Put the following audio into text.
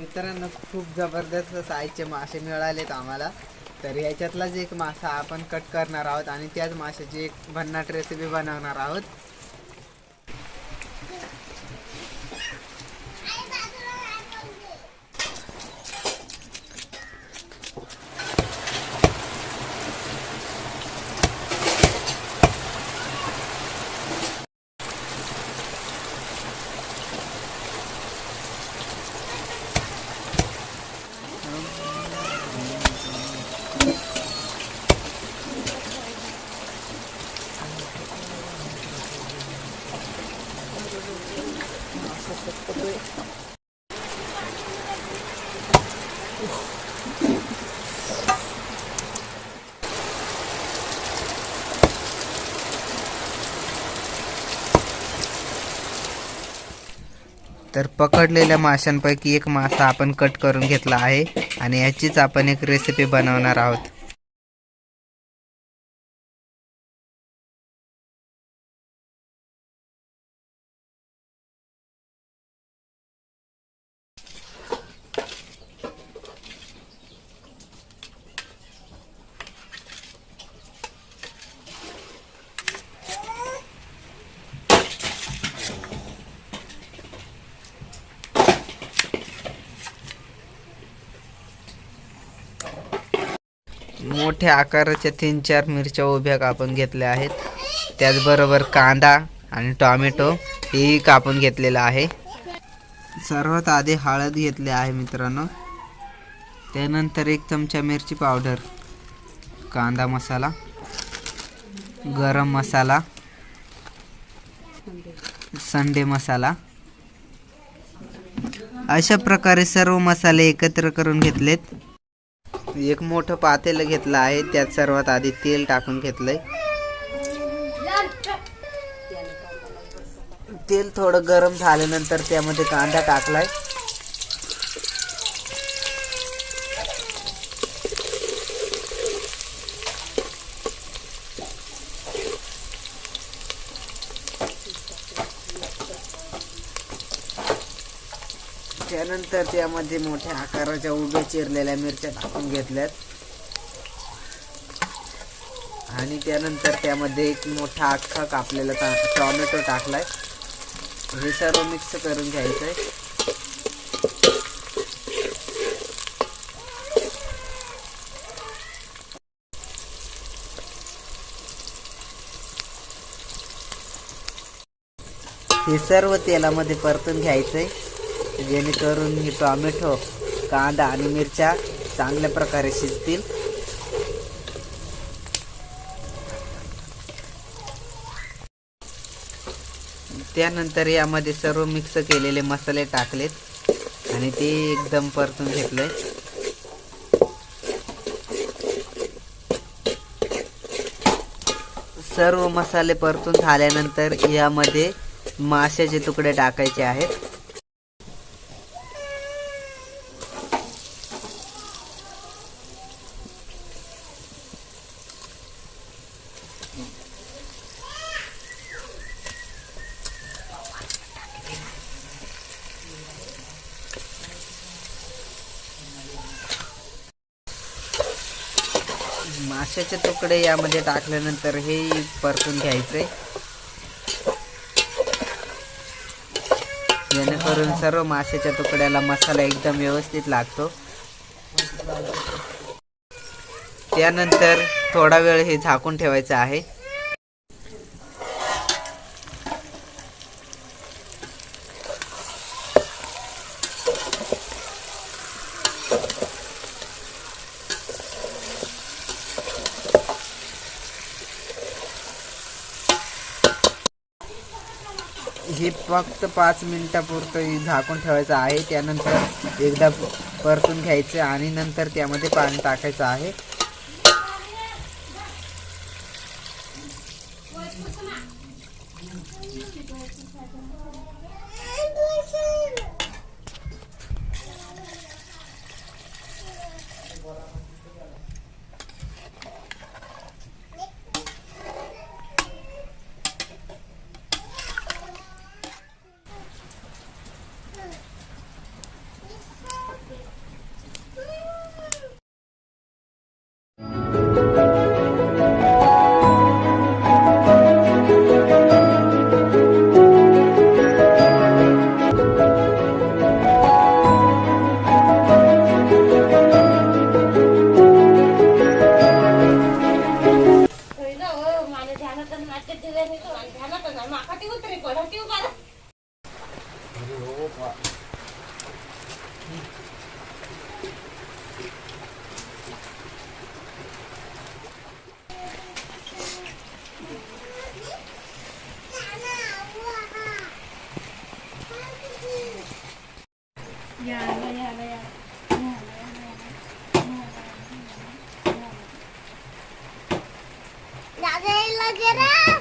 मित्रांनो खूप जबरदस्त साईजचे मासे मिळालेत आम्हाला. तर ह्याच्यातलाच एक मासा आपण कट करणार आहोत आणि त्याच माशाची एक भन्नाट रेसिपी बनवणार आहोत. तर पकडलेल्या माशांपैकी एक मासा आपण कट करून घेतला आहे आणि याचीच आपण एक रेसिपी बनवणार आहोत. मोठ्या आकाराच्या तीन चार मिरच्या उभ्या कापून घेतल्या आहेत. त्याचबरोबर कांदा आणि टॉमॅटो हेही कापून घेतलेलं आहे. सर्वात आधी हळद घेतली आहे मित्रांनो. त्यानंतर एक चमचा मिरची पावडर कांदा मसाला गरम मसाला संडे मसाला. अशा प्रकारे सर्व मसाले एकत्र करून घेतलेत. एक मोठं पातेलं घेतलं आहे. त्यात सर्वात आधी तेल टाकून घेतलंय. तेल थोडं गरम झाल्यानंतर त्यामध्ये कांदा टाकलाय. त्यानंतर त्यामध्ये मोठ्या आकाराच्या उभ्या चिरलेल्या मिरच्या टाकून घेतल्यात. आणि त्यानंतर त्यामध्ये एक मोठा अख्खा कापलेला टा टॉमॅटो टाकलाय. हे सर्व मिक्स करून घ्यायचंय. हे सर्व तेलामध्ये परतून घ्यायचंय. जेणेकरून हे टॉमॅटो कांदा आणि मिरच्या चांगल्या प्रकारे शिजतील. त्यानंतर यामध्ये सर्व मिक्स केलेले मसाले टाकलेत आणि ते एकदम परतून घेतले सर्व मसाले परतून झाल्यानंतर यामध्ये माशाचे तुकडे टाकायचे आहेत. माशाचे तुकडे यामध्ये टाकल्यानंतर हे परतून घ्यायचे. जेणेकरून सर्व माशाच्या तुकड्याला मसाला एकदम व्यवस्थित लागतो. त्यानंतर थोडा वेळ हे झाकून ठेवायचं आहे. हे फक्त पाच मिनिटापुरतं झाकून ठेवायचं आहे. त्यानंतर एकदा परतून घ्यायचं आणि नंतर त्यामध्ये पाणी टाकायचं आहे. दादा यायला जरा